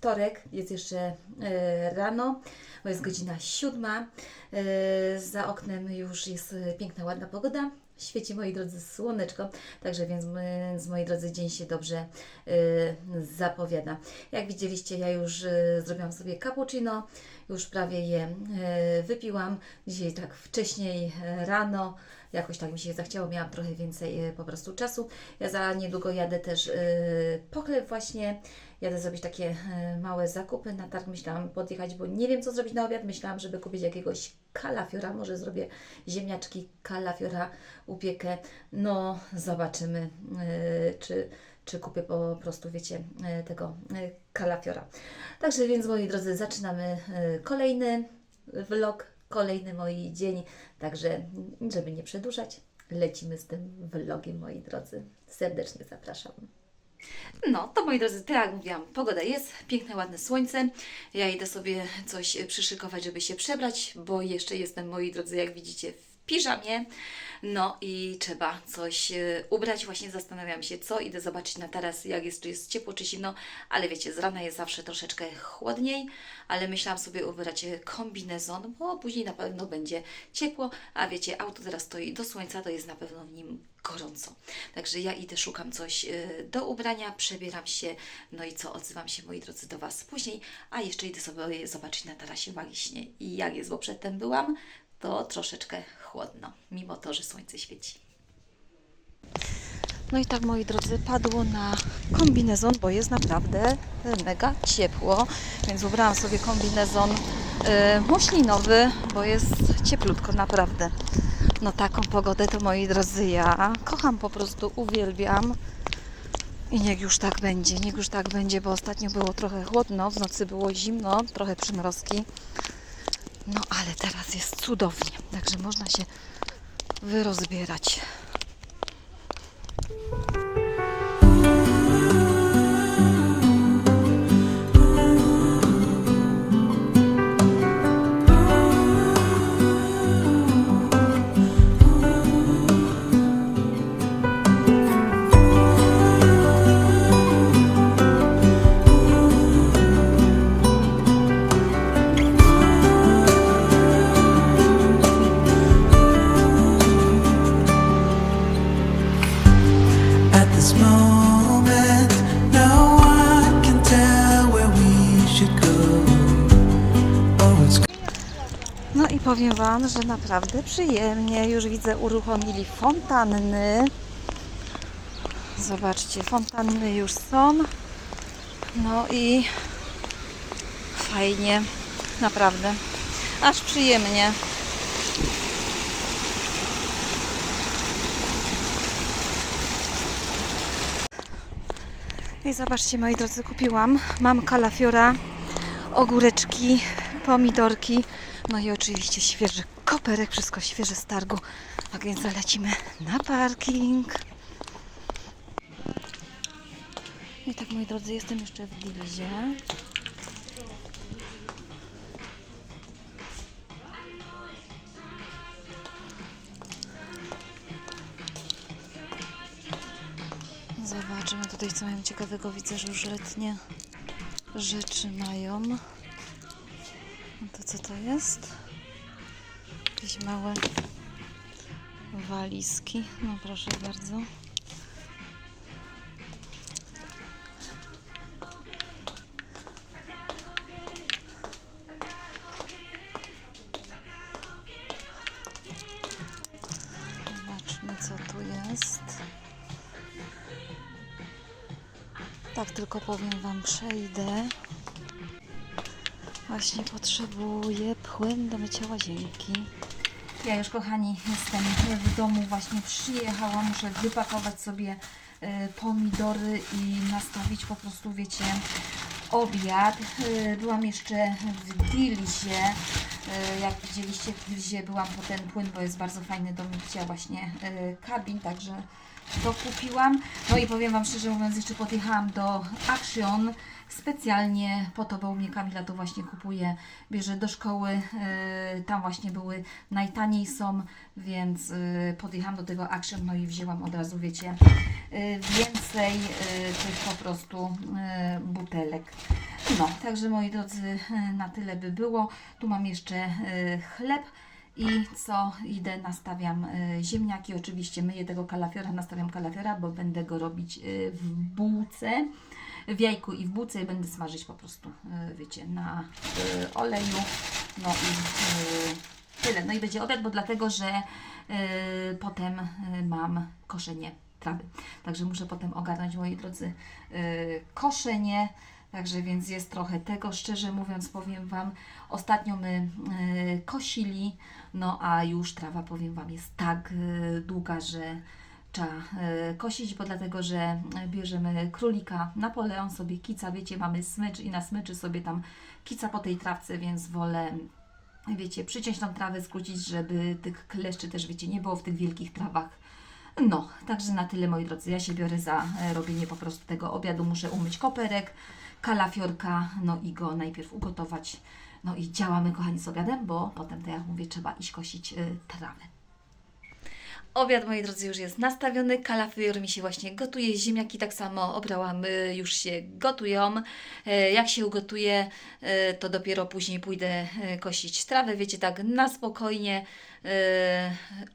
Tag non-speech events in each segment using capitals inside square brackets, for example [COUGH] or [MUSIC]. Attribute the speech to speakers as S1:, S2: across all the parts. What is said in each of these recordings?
S1: wtorek, jest jeszcze e, rano, bo jest godzina siódma. E, za oknem już jest e, piękna, ładna pogoda. Świeci moi drodzy słoneczko, także więc, więc moi drodzy dzień się dobrze zapowiada. Jak widzieliście ja już zrobiłam sobie cappuccino, już prawie je wypiłam. Dzisiaj tak wcześniej rano, jakoś tak mi się zachciało, miałam trochę więcej po prostu czasu. Ja za niedługo jadę też po chleb właśnie. Jadę zrobić takie e, małe zakupy na targ. Myślałam podjechać, bo nie wiem co zrobić na obiad. Myślałam, żeby kupić jakiegoś kalafiora. Może zrobię ziemniaczki kalafiora, upiekę. No zobaczymy, e, czy, czy kupię po prostu, wiecie, e, tego kalafiora. Także więc moi drodzy, zaczynamy kolejny vlog, kolejny mój dzień. Także żeby nie przedłużać, lecimy z tym vlogiem, moi drodzy. Serdecznie zapraszam. No, to moi drodzy, tak jak mówiłam, pogoda jest, piękne, ładne słońce. Ja idę sobie coś przyszykować, żeby się przebrać, bo jeszcze jestem, moi drodzy, jak widzicie, w piżamie. No i trzeba coś e, ubrać. Właśnie zastanawiam się, co. Idę zobaczyć na taras, jak jest, czy jest ciepło, czy zimno. Ale wiecie, z rana jest zawsze troszeczkę chłodniej, ale myślałam sobie ubrać e, kombinezon, bo później na pewno będzie ciepło. A wiecie, auto teraz stoi do słońca, to jest na pewno w nim gorąco. Także ja idę, szukam coś e, do ubrania, przebieram się, no i co, odzywam się, moi drodzy, do Was później, a jeszcze idę sobie zobaczyć na tarasie magicznie i jak jest, bo przedtem byłam, to troszeczkę chłodno, mimo to, że słońce świeci. No i tak, moi drodzy, padło na kombinezon, bo jest naprawdę mega ciepło, więc ubrałam sobie kombinezon y, muślinowy, bo jest cieplutko, naprawdę. No taką pogodę to, moi drodzy, ja kocham po prostu, uwielbiam. I niech już tak będzie, niech już tak będzie, bo ostatnio było trochę chłodno, w nocy było zimno, trochę przymrozki. No ale teraz jest cudownie, także można się wyrozbierać. Że naprawdę przyjemnie. Już widzę, uruchomili fontanny. Zobaczcie, fontanny już są. No i fajnie, naprawdę. Aż przyjemnie. I zobaczcie, moi drodzy, kupiłam. Mam kalafiora, ogóreczki, pomidorki, no i oczywiście świeży koperek, wszystko świeże z targu. Tak więc zalecimy na parking. I tak, moi drodzy, jestem jeszcze w Dilzie. Zobaczymy tutaj, co mają ciekawego. Widzę, że już letnie rzeczy mają. To co to jest? Jakieś małe walizki. No proszę bardzo. Zobaczmy co tu jest. Tak tylko powiem Wam, przejdę. Właśnie potrzebuję płyn do mycia łazienki. Ja już, kochani, jestem w domu, właśnie przyjechałam. Muszę wypakować sobie e, pomidory i nastawić po prostu, wiecie, obiad. E, Byłam jeszcze w Dilzie. E, Jak widzieliście, w Dilzie byłam po ten płyn, bo jest bardzo fajny do mycia właśnie e, kabin, także to kupiłam. No i powiem Wam szczerze mówiąc, jeszcze podjechałam do Action specjalnie po to, bo u mnie Kamila to właśnie kupuje, bierze do szkoły, yy, tam właśnie były najtaniej są, więc yy, podjechałam do tego Action, no i wzięłam od razu, wiecie, yy, więcej tych po prostu butelek. No, także moi drodzy, na tyle by było. Tu mam jeszcze chleb. I co idę, nastawiam y, ziemniaki. Oczywiście myję tego kalafiora, nastawiam kalafiora, bo będę go robić y, w bułce, w jajku i w bułce i będę smażyć po prostu, y, wiecie, na oleju. No i tyle. No i będzie obiad, bo dlatego, że potem mam koszenie trawy. Także muszę potem ogarnąć, moi drodzy, koszenie. Także więc jest trochę tego. Szczerze mówiąc, powiem Wam, ostatnio my kosili, no a już trawa, powiem Wam, jest tak y, długa, że trzeba y, kosić, bo dlatego, że bierzemy królika, Napoleon sobie kica, wiecie, mamy smycz i na smyczy sobie tam kica po tej trawce, więc wolę wiecie, przyciąć tą trawę, skrócić, żeby tych kleszczy też, wiecie, nie było w tych wielkich trawach. No, także na tyle, moi drodzy. Ja się biorę za e, robienie po prostu tego obiadu. Muszę umyć koperek, kalafiorka, no i go najpierw ugotować. No i działamy, kochani, z obiadem, bo potem, tak jak mówię, trzeba iść kosić y, trawę. Obiad, moi drodzy, już jest nastawiony. Kalafior mi się właśnie gotuje. Ziemniaki tak samo obrałam, y, już się gotują. E, Jak się ugotuje, to dopiero później pójdę kosić trawę. Wiecie, tak na spokojnie.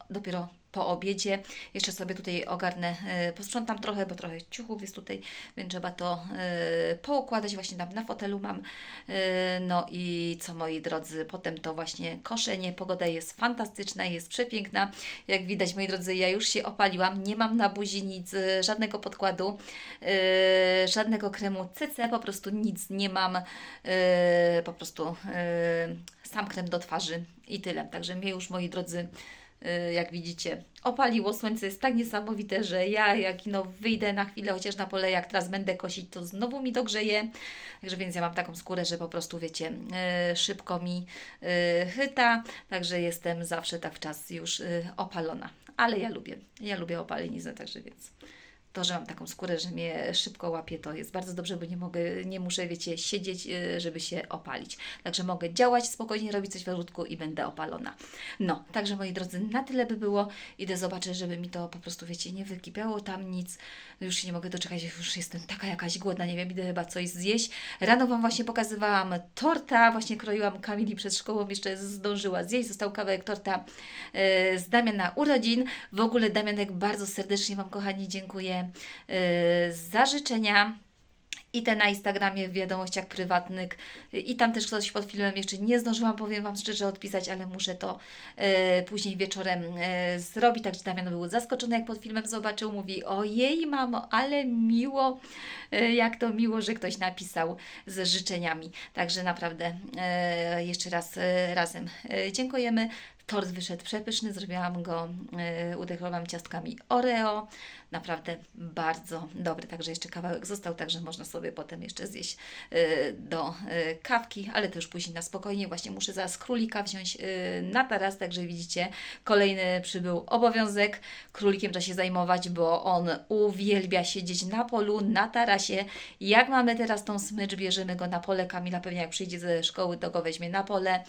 S1: Dopiero po obiedzie. Jeszcze sobie tutaj ogarnę, e, posprzątam trochę, bo trochę ciuchów jest tutaj, więc trzeba to e, poukładać. Właśnie tam na fotelu mam. E, No i co moi drodzy, potem to właśnie koszenie. Pogoda jest fantastyczna, jest przepiękna. Jak widać, moi drodzy, ja już się opaliłam. Nie mam na buzi nic, żadnego podkładu, żadnego kremu CC, po prostu nic nie mam. Po prostu sam krem do twarzy i tyle. Także mnie już, moi drodzy, jak widzicie, opaliło. Słońce jest tak niesamowite, że ja jak no wyjdę na chwilę chociaż na pole, jak teraz będę kosić, to znowu mi dogrzeje. Także więc ja mam taką skórę, że po prostu wiecie, y, szybko mi y, chyta. Także jestem zawsze tak w czas już y, opalona. Ale ja lubię, ja lubię opaleniznę, także więc to, że mam taką skórę, że mnie szybko łapie, to jest bardzo dobrze, bo nie mogę, nie muszę, wiecie, siedzieć, y, żeby się opalić. Także mogę działać spokojnie, robić coś w ogródku i będę opalona. No, także moi drodzy, na tyle by było. Idę zobaczyć, żeby mi to po prostu, wiecie, nie wykipiało tam nic. Już się nie mogę doczekać, już jestem taka jakaś głodna, nie wiem, idę chyba coś zjeść. Rano Wam właśnie pokazywałam torta, właśnie kroiłam Kamili przed szkołą, jeszcze zdążyła zjeść, został kawałek torta e, z Damiana urodzin. W ogóle Damianek bardzo serdecznie Wam, kochani, dziękuję e, za życzenia. I te na Instagramie w wiadomościach prywatnych. I tam też ktoś pod filmem jeszcze nie zdążyłam, powiem Wam szczerze, odpisać, ale muszę to e, później wieczorem e, zrobić. Także Damian był zaskoczony, jak pod filmem zobaczył. Mówi, ojej mamo, ale miło, jak to miło, że ktoś napisał z życzeniami. Także naprawdę jeszcze raz razem dziękujemy. Tort wyszedł przepyszny, zrobiłam go, yy, udekorowałam ciastkami Oreo. Naprawdę bardzo dobry, także jeszcze kawałek został, także można sobie potem jeszcze zjeść yy, do yy, kawki, ale to już później na spokojnie. Właśnie muszę zaraz królika wziąć yy, na taras, także widzicie, kolejny przybył obowiązek. Królikiem trzeba się zajmować, bo on uwielbia siedzieć na polu, na tarasie. Jak mamy teraz tą smycz, bierzemy go na pole. Kamila pewnie jak przyjdzie ze szkoły, to go weźmie na pole.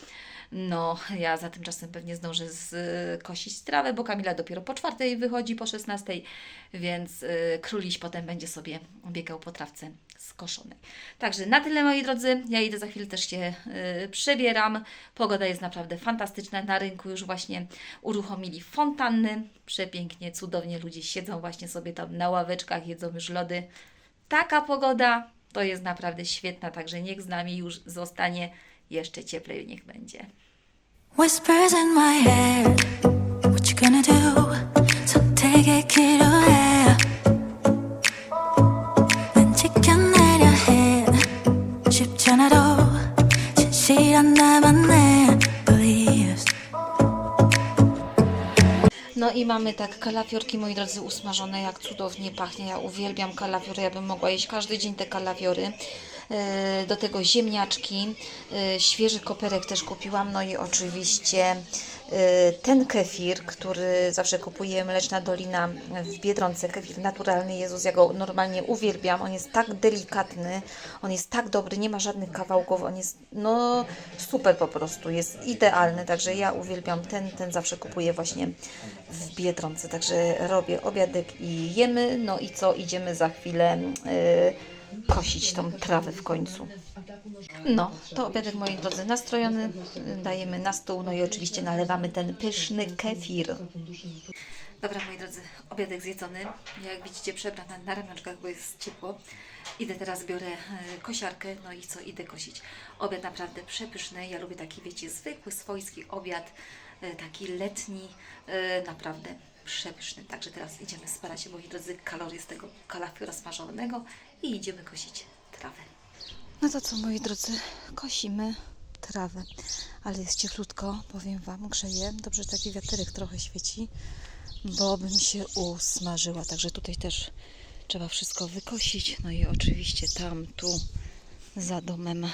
S1: No, ja za tym czasem pewnie zdążę skosić trawę, bo Kamila dopiero po czwartej wychodzi, po szesnastej, więc y, króliś potem będzie sobie biegał po trawce skoszonej. Także na tyle, moi drodzy. Ja idę za chwilę też się y, przebieram. Pogoda jest naprawdę fantastyczna. Na rynku już właśnie uruchomili fontanny. Przepięknie, cudownie ludzie siedzą właśnie sobie tam na ławeczkach, jedzą już lody. Taka pogoda to jest naprawdę świetna, także niech z nami już zostanie jeszcze cieplej, niech będzie.
S2: Whispers in my
S1: No i mamy tak kalafiorki, moi drodzy, usmażone, jak cudownie pachnie. Ja uwielbiam kalafiory, ja bym mogła jeść każdy dzień te kalafiory. E, Do tego ziemniaczki, e, świeży koperek też kupiłam, no i oczywiście ten kefir, który zawsze kupuję, Mleczna Dolina w Biedronce, kefir naturalny, Jezus, ja go normalnie uwielbiam, on jest tak delikatny, on jest tak dobry, nie ma żadnych kawałków, on jest no super po prostu, jest idealny, także ja uwielbiam ten, ten zawsze kupuję właśnie w Biedronce, także robię obiadek i jemy, no i co, idziemy za chwilę y, kosić tą trawę w końcu. No, to obiadek moi drodzy nastrojony, dajemy na stół, no i oczywiście nalewamy ten pyszny kefir. Dobra moi drodzy, obiadek zjedzony. Jak widzicie przebrana na ramionczkach, bo jest ciepło. Idę teraz, biorę e, kosiarkę, no i co, idę kosić. Obiad naprawdę przepyszny, ja lubię taki, wiecie, zwykły, swojski obiad, e, taki letni, e, naprawdę przepyszny. Także teraz idziemy spalać moi drodzy, kalorie z tego kalafiora smażonego i idziemy kosić trawę. No to co, moi drodzy, kosimy trawę, ale jest cieplutko, powiem Wam, grzeje. Dobrze, że taki wiaterek trochę świeci, bo bym się usmażyła. Także tutaj też trzeba wszystko wykosić. No i oczywiście tam, tu, za domem.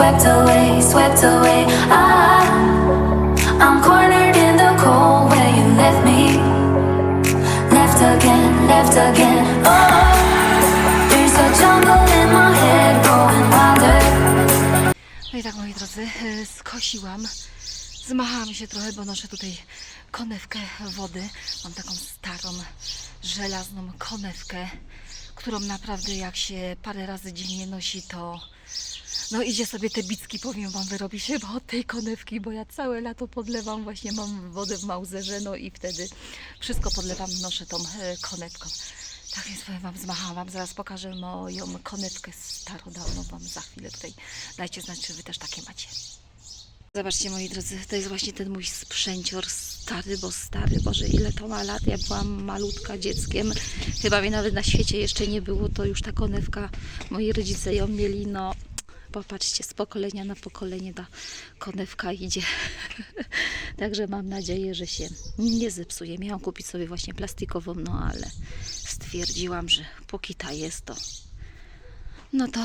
S2: Swept away, swept away. I, I'm cornered in the cold where you left me. Left again, left again. Oh, there's a jungle in my head growing wilder.
S1: No i tak, moi drodzy, e, skosiłam. Zmachałam się trochę, bo noszę tutaj konewkę wody. Mam taką starą, żelazną konewkę, którą naprawdę jak się parę razy dziennie nosi, to no idzie sobie te bicki, powiem Wam, wyrobi się od tej konewki, bo ja całe lato podlewam, właśnie mam wodę w mauzerze, no i wtedy wszystko podlewam, noszę tą e, konewką. Tak więc powiem Wam, zmachałam Wam, zaraz pokażę moją konewkę starodawną Wam za chwilę tutaj. Dajcie znać, czy Wy też takie macie. Zobaczcie moi drodzy, to jest właśnie ten mój sprzęcior stary, bo stary, Boże ile to ma lat, ja byłam malutka dzieckiem, chyba mnie nawet na świecie jeszcze nie było, to już ta konewka, moi rodzice ją mieli, no popatrzcie, z pokolenia na pokolenie ta konewka idzie, [LAUGHS] także mam nadzieję, że się nie zepsuje, miałam kupić sobie właśnie plastikową, no ale stwierdziłam, że póki ta jest, to no to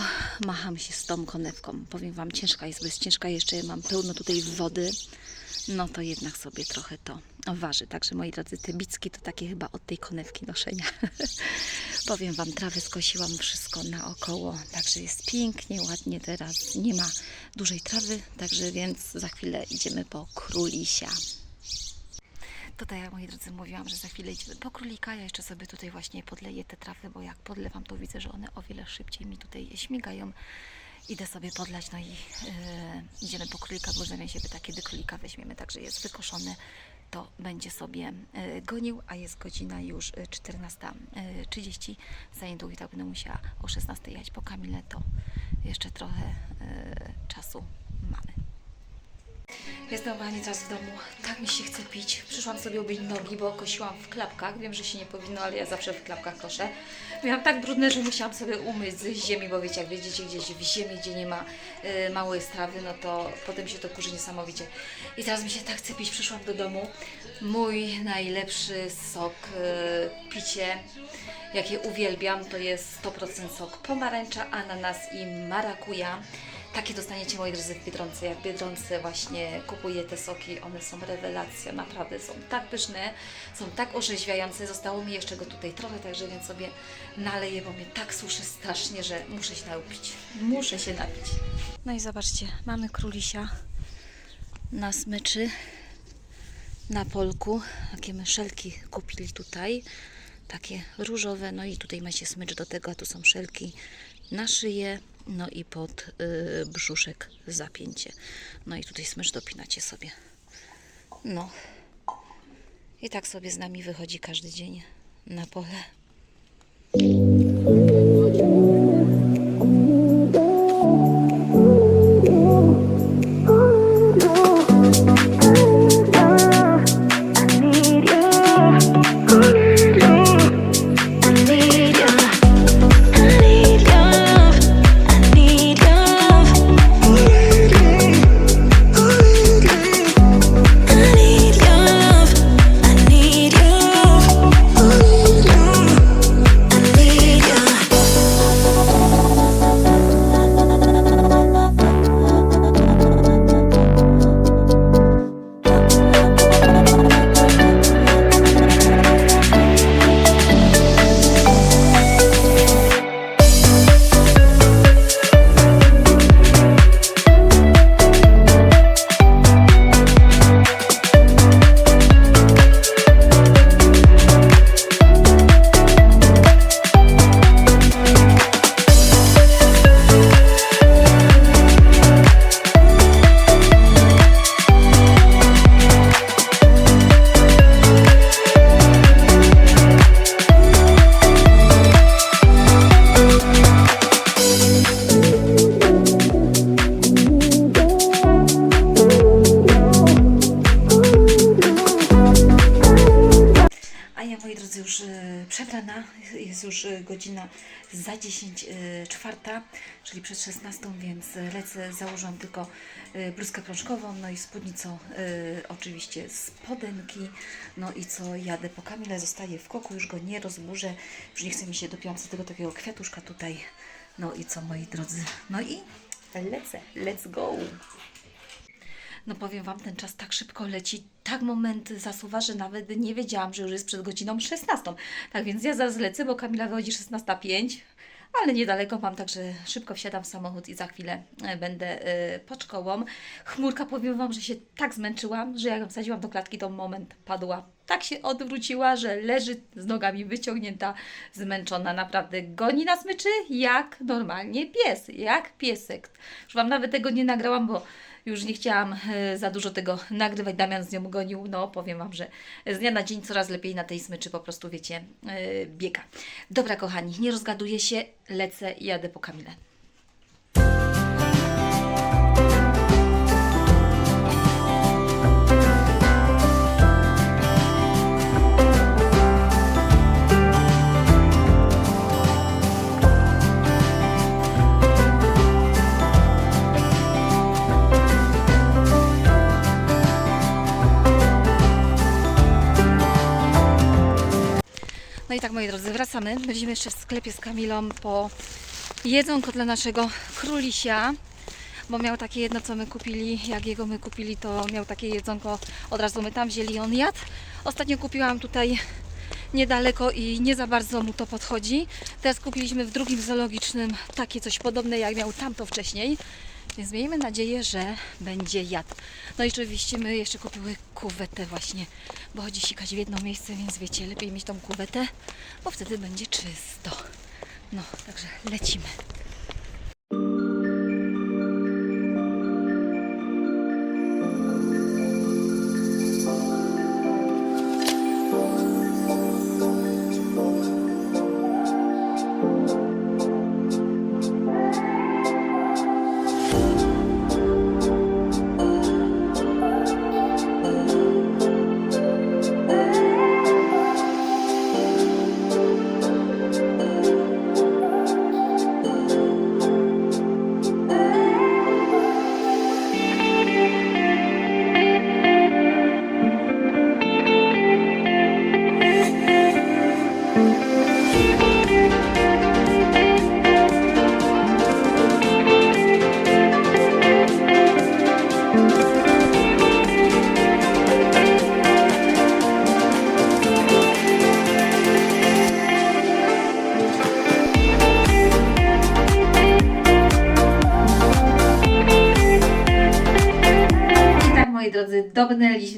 S1: macham się z tą konewką. Powiem Wam, ciężka jest, bo jest ciężka jeszcze, mam pełno tutaj wody. No to jednak sobie trochę to waży. Także moi drodzy, te bicki to takie chyba od tej konewki noszenia. [LAUGHS] Powiem Wam, trawy skosiłam wszystko naokoło, także jest pięknie, ładnie teraz. Nie ma dużej trawy, także więc za chwilę idziemy po królisia. Tutaj, moi drodzy, mówiłam, że za chwilę idziemy po królika. Ja jeszcze sobie tutaj właśnie podleję te trawy, bo jak podlewam, to widzę, że one o wiele szybciej mi tutaj śmigają. Idę sobie podlać, no i yy, idziemy po królika, bo w zamian tak kiedy królika weźmiemy, także jest wykoszony, to będzie sobie yy, gonił, a jest godzina już yy, 14.30. Za niedługo i tak będę musiała o 16.00 jechać po Kamilę, to jeszcze trochę yy, czasu mamy. Jestem kochani teraz w domu. Tak mi się chce pić. Przyszłam sobie ubić nogi, bo kosiłam w klapkach. Wiem, że się nie powinno, ale ja zawsze w klapkach koszę. Miałam tak brudne, że musiałam sobie umyć z ziemi, bo wiecie, jak wiedziecie gdzieś w ziemi, gdzie nie ma y, małej strawy, no to potem się to kurzy niesamowicie. I teraz mi się tak chce pić. Przyszłam do domu. Mój najlepszy sok, y, picie, jakie uwielbiam, to jest 100% sok pomarańcza, ananas i marakuja. Takie dostaniecie, moi drodzy, w Biedronce. Jak w Biedronce właśnie kupuję te soki, one są rewelacja, naprawdę są tak pyszne, są tak orzeźwiające. Zostało mi jeszcze go tutaj trochę, także więc sobie naleję, bo mnie tak suszy strasznie, że muszę się napić. Muszę się napić. No i zobaczcie, mamy królisia na smyczy, na polku. Takie myszelki kupili tutaj, takie różowe, no i tutaj macie smycz do tego, a tu są szelki na szyję, no i pod y, brzuszek zapięcie. No i tutaj smycz dopinacie sobie. No. I tak sobie z nami wychodzi każdy dzień na pole. Godzina za 10 y, czwarta, czyli przed 16, więc lecę, założyłam tylko y, bluzkę krążkową, no i spódnicą y, oczywiście spodenki, no i co, jadę po Kamile, zostaję w koku, już go nie rozburzę, już nie chce mi się, dopiłam sobie tego takiego kwiatuszka tutaj, no i co moi drodzy, no i lecę, let's go! No powiem Wam, ten czas tak szybko leci, tak moment zasuwa, że nawet nie wiedziałam, że już jest przed godziną 16. Tak więc ja zaraz lecę, bo Kamila wychodzi 16.05, ale niedaleko mam, także szybko wsiadam w samochód i za chwilę e, będę e, pod szkołą. Chmurka, powiem Wam, że się tak zmęczyłam, że jak wsadziłam do klatki, to moment padła. Tak się odwróciła, że leży z nogami wyciągnięta, zmęczona. Naprawdę goni na smyczy jak normalnie pies, jak piesek. Już Wam nawet tego nie nagrałam, bo już nie chciałam e, za dużo tego nagrywać. Damian z nią gonił. No, powiem Wam, że z dnia na dzień coraz lepiej na tej smyczy po prostu, wiecie, e, biega. Dobra, kochani, nie rozgaduję się, lecę i jadę po Kamilę. Moi drodzy, wracamy. Będziemy jeszcze w sklepie z Kamilą po jedzonko dla naszego królisia, bo miał takie jedno, co my kupili. Jak jego my kupili, to miał takie jedzonko, od razu my tam wzięli, on jadł. Ostatnio kupiłam tutaj niedaleko i nie za bardzo mu to podchodzi. Teraz kupiliśmy w drugim zoologicznym takie coś podobne, jak miał tamto wcześniej. Więc miejmy nadzieję, że będzie jadł. No i oczywiście my jeszcze kupiły kuwetę właśnie, bo chodzi sikać w jedno miejsce, więc wiecie, lepiej mieć tą kuwetę, bo wtedy będzie czysto. No, także lecimy.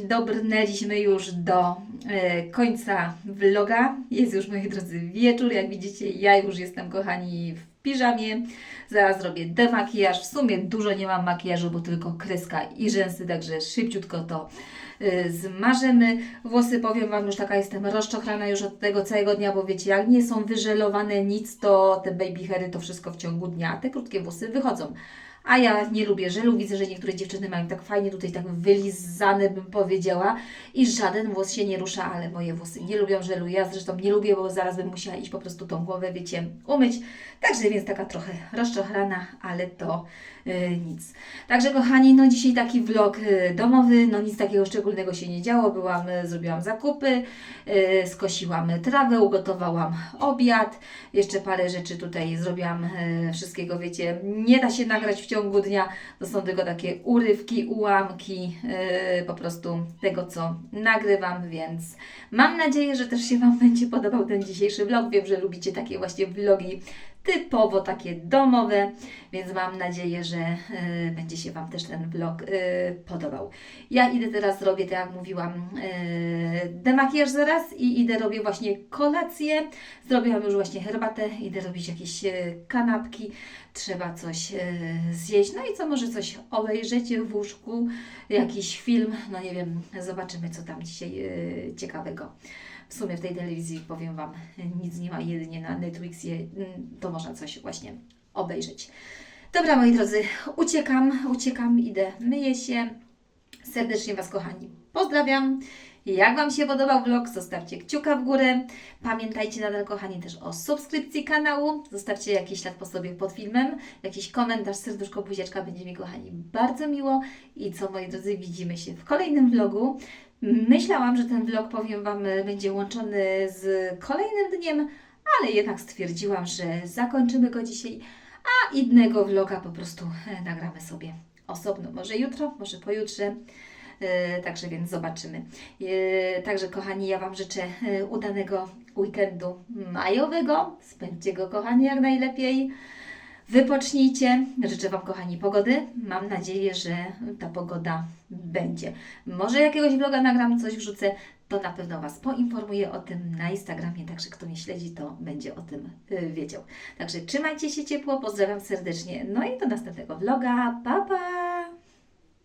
S1: Dobrnęliśmy, już do e, końca vloga. Jest już, moi drodzy, wieczór. Jak widzicie, ja już jestem, kochani, w piżamie. Zaraz zrobię demakijaż. W sumie dużo nie mam makijażu, bo tylko kreska i rzęsy, także szybciutko to e, zmarzemy. Włosy, powiem Wam, już taka jestem rozczochrana już od tego całego dnia, bo wiecie, jak nie są wyżelowane nic, to te baby hairy to wszystko w ciągu dnia. Te krótkie włosy wychodzą. A ja nie lubię żelu. Widzę, że niektóre dziewczyny mają tak fajnie tutaj tak wylizane, bym powiedziała. I żaden włos się nie rusza, ale moje włosy nie lubią żelu. Ja zresztą nie lubię, bo zaraz bym musiała iść po prostu tą głowę, wiecie, umyć. Także więc taka trochę rozczochrana, ale to y, nic. Także kochani, no dzisiaj taki vlog y, domowy. No nic takiego szczególnego się nie działo. Byłam, y, zrobiłam zakupy, y, skosiłam trawę, ugotowałam obiad. Jeszcze parę rzeczy tutaj zrobiłam, y, wszystkiego wiecie. Nie da się nagrać w ciągu dnia. To są tylko takie urywki, ułamki y, po prostu tego, co nagrywam, więc mam nadzieję, że też się Wam [LAUGHS] będzie podobał ten dzisiejszy vlog. Wiem, że lubicie takie właśnie vlogi typowo takie domowe, więc mam nadzieję, że y, będzie się Wam też ten vlog y, podobał. Ja idę teraz, robię tak jak mówiłam, y, demakijaż zaraz i idę robię właśnie kolację. Zrobiłam już właśnie herbatę, idę robić jakieś y, kanapki, trzeba coś y, zjeść, no i co, może coś obejrzeć w łóżku, jakiś film, no nie wiem, zobaczymy co tam dzisiaj y, ciekawego. W sumie w tej telewizji, powiem Wam, nic nie ma, jedynie na Netflixie mm, to można coś właśnie obejrzeć. Dobra, moi drodzy, uciekam, uciekam, idę, myję się. Serdecznie Was, kochani, pozdrawiam. Jak Wam się podobał vlog, zostawcie kciuka w górę. Pamiętajcie nadal, kochani, też o subskrypcji kanału. Zostawcie jakiś ślad po sobie pod filmem, jakiś komentarz, serduszko, buzieczka. Będzie mi, kochani, bardzo miło. I co, moi drodzy, widzimy się w kolejnym vlogu. Myślałam, że ten vlog, powiem Wam, będzie łączony z kolejnym dniem, ale jednak stwierdziłam, że zakończymy go dzisiaj, a innego vloga po prostu e, nagramy sobie osobno. Może jutro, może pojutrze. E, Także więc zobaczymy. E, Także kochani, ja Wam życzę udanego weekendu majowego. Spędźcie go kochani jak najlepiej. Wypocznijcie. Życzę Wam kochani pogody. Mam nadzieję, że ta pogoda będzie. Może jakiegoś vloga nagram, coś wrzucę, to na pewno Was poinformuję o tym na Instagramie, także kto mnie śledzi, to będzie o tym y, wiedział. Także trzymajcie się ciepło, pozdrawiam serdecznie. No i do następnego vloga. Pa, pa!